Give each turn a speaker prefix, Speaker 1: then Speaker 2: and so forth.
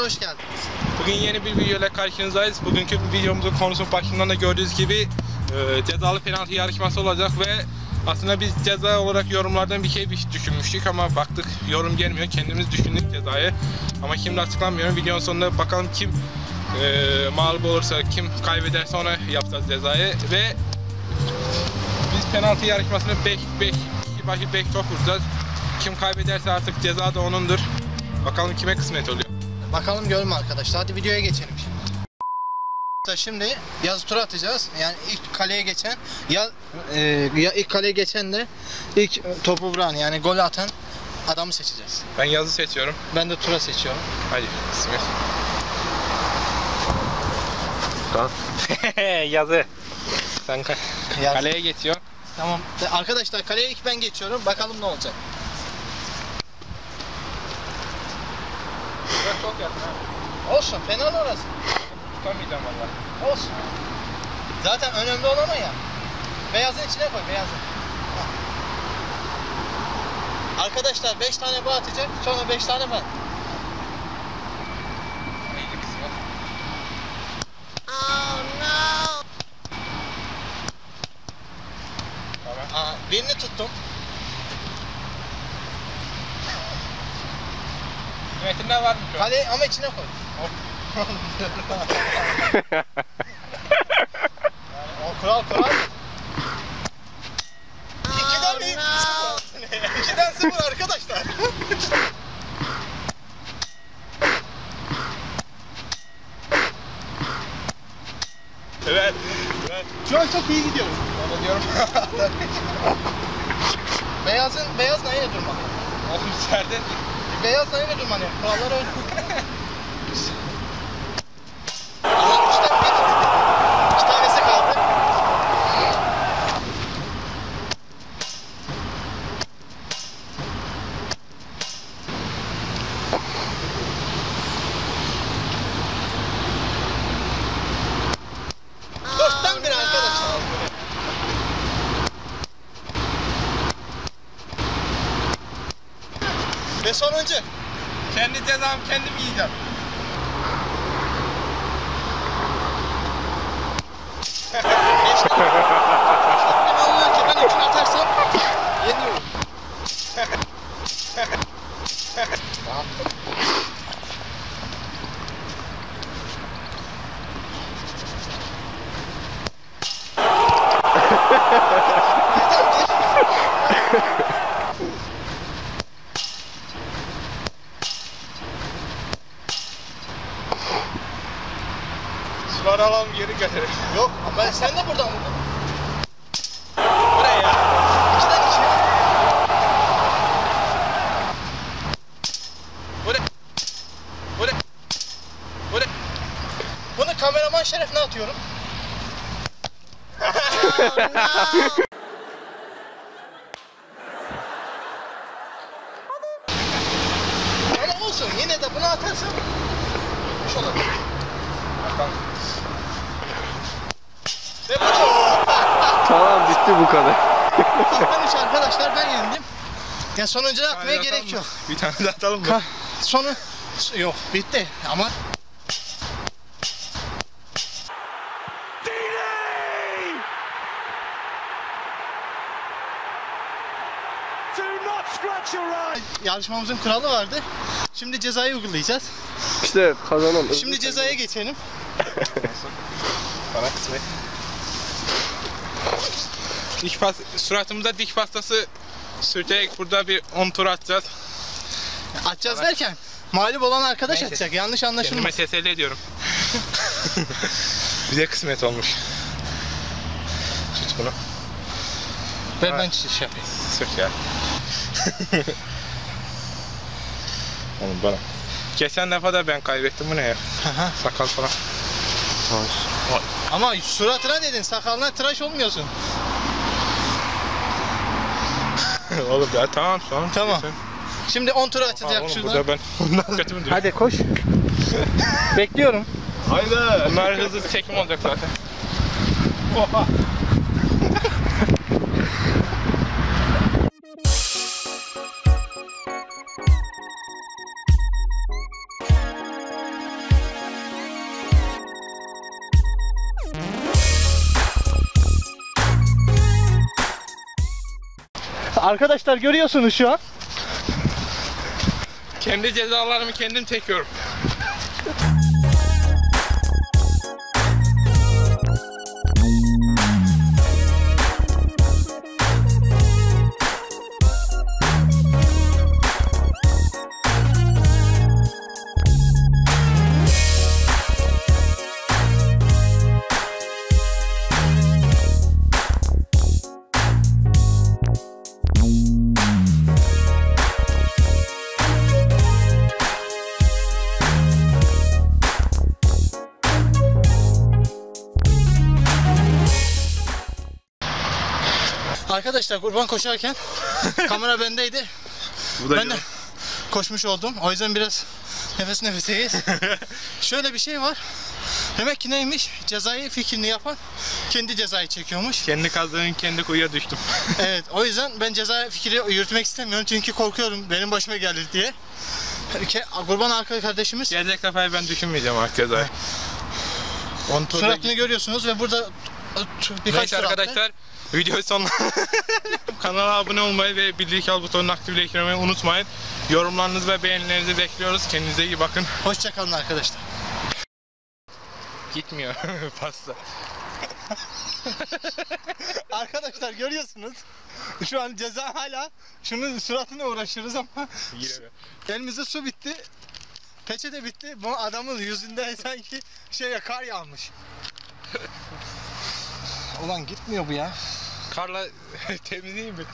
Speaker 1: Kanalımıza hoş geldiniz.
Speaker 2: Bugün yeni bir video ile karşınızdayız. Bugünkü videomuzun konusu başından da gördüğünüz gibi e, cezalı penaltı yarışması olacak ve aslında biz ceza olarak yorumlardan bir şey bir düşünmüştük ama baktık yorum gelmiyor. Kendimiz düşündük cezayı ama şimdi açıklanmıyor. Videonun sonunda bakalım kim e, mağlup olursa, kim kaybederse ona yapacağız cezayı ve biz penaltı yarışmasını 5 5 2 başı 5 top vuracağız. Kim kaybederse artık ceza da onundur. Bakalım kime kısmet oluyor.
Speaker 1: Bakalım görelim arkadaşlar. Hadi videoya geçelim şimdi. Şimdi yazı tur atacağız. Yani ilk kaleye geçen ya, e, ya ilk kaleye geçen de ilk topu vuran yani gol atan adamı seçeceğiz.
Speaker 2: Ben yazı seçiyorum.
Speaker 1: Ben de tura seçiyorum.
Speaker 2: Hadi bismillah. Tamam. yazı. Sen ka-
Speaker 1: Yaz.
Speaker 2: kaleye geçiyor.
Speaker 1: Tamam. E, Arkadaşlar kaleye ilk ben geçiyorum. Bakalım ne olacak.
Speaker 2: Burası çok yakın ha.
Speaker 1: Olsun. Fena orası.
Speaker 2: Tutamayacağım valla.
Speaker 1: Olsun. Zaten önemli olan o ya. Beyazın içine koy beyazın. Hah. Arkadaşlar 5 tane bu atacak. Sonra 5 tane ben.
Speaker 2: İyi kısmet. Tamam.
Speaker 1: Aa, birini tuttum.
Speaker 2: Metinler var mı şu an?
Speaker 1: Kaleyi ama içine koy. o kural kural. İkiden bir. İkiden sıfır arkadaşlar.
Speaker 2: Evet. Evet.
Speaker 1: Şu an çok iyi gidiyoruz.
Speaker 2: Öyle diyorum.
Speaker 1: Beyazın beyaz neye durmalı?
Speaker 2: Oğlum içeride.
Speaker 1: Beyaz neye durmalı? Kurallar öyle. Aha üçten bir. İki tanesi kaldı. Dörtten bir arkadaşlar. Ve sonuncu.
Speaker 2: Kendi cezamı kendim yiyeceğim.
Speaker 1: Geçti. Ne oluyor ki ben üçünü atarsam yeniyorum. Tamam.
Speaker 2: Suları alalım geri götürelim.
Speaker 1: Yok ama ben sen de buradan vurdun.
Speaker 2: Buraya ya.
Speaker 1: İçten içe.
Speaker 2: Bu ne? Bu ne? Bu ne?
Speaker 1: Bunu kameraman şerefine atıyorum. Ama olsun yine de bunu atarsam bir şey olur.
Speaker 2: Bakalım.
Speaker 1: Ve bu da
Speaker 3: Tamam bitti bu kadar.
Speaker 1: Üç arkadaşlar ben yendim. Ya sonuncu atmaya gerek
Speaker 2: atalım
Speaker 1: yok.
Speaker 2: mı? Bir tane daha atalım mı?
Speaker 1: Ka- Sonu yok bitti ama yarışmamızın kuralı vardı. Şimdi cezayı uygulayacağız.
Speaker 3: İşte kazanan.
Speaker 1: Şimdi cezaya geçelim.
Speaker 2: Bana kısmet. Diş pas, suratımıza diş pastası sürterek burada bir 10 tur atacağız.
Speaker 1: Atacağız derken mağlup olan arkadaş
Speaker 2: Neyse.
Speaker 1: atacak. Yanlış
Speaker 2: Kendime
Speaker 1: anlaşılmasın.
Speaker 2: teselli ediyorum. Bize kısmet olmuş. Tut bunu.
Speaker 1: Ver ben şey yapayım.
Speaker 2: Sırt ya. Oğlum bana. Geçen defa da ben kaybettim bu ne ya? Sakal falan.
Speaker 1: Ama suratına dedin sakalına tıraş olmuyorsun.
Speaker 2: Oğlum ya tamam tamam.
Speaker 1: Tamam. Şimdi 10 tur
Speaker 2: Aa,
Speaker 1: açılacak
Speaker 2: oğlum,
Speaker 1: şuradan.
Speaker 2: burada ben ondan kötü mü duruyorum?
Speaker 1: Hadi koş. Bekliyorum.
Speaker 2: Haydi. Bunlar hızlı çekim olacak zaten. Oha.
Speaker 1: Arkadaşlar görüyorsunuz şu an.
Speaker 2: Kendi cezalarımı kendim çekiyorum.
Speaker 1: Arkadaşlar kurban koşarken kamera bendeydi.
Speaker 2: Bu da
Speaker 1: Ben de koşmuş oldum. O yüzden biraz nefes nefeseyiz. Şöyle bir şey var. Demek ki neymiş? Cezayı fikrini yapan kendi cezayı çekiyormuş.
Speaker 2: kendi kazdığın kendi kuyuya düştüm.
Speaker 1: evet o yüzden ben ceza fikri yürütmek istemiyorum çünkü korkuyorum benim başıma gelir diye. Ke- Kurban arka kardeşimiz
Speaker 2: Gelecek sefer ben düşünmeyeceğim artık cezayı.
Speaker 1: Suratını görüyorsunuz ve burada birkaç
Speaker 2: Neyse arkadaşlar video sonuna kanala abone olmayı ve bildirim al butonunu aktifleştirmeyi unutmayın. Yorumlarınızı ve beğenilerinizi bekliyoruz. Kendinize iyi bakın.
Speaker 1: Hoşçakalın arkadaşlar.
Speaker 2: Gitmiyor pasta.
Speaker 1: Arkadaşlar görüyorsunuz. Şu an ceza hala şunun suratına uğraşıyoruz ama elimizde su bitti. Peçete bitti. Bu adamın yüzünde sanki şey kar yağmış. Ulan gitmiyor bu ya.
Speaker 2: Karla temizleyeyim mi?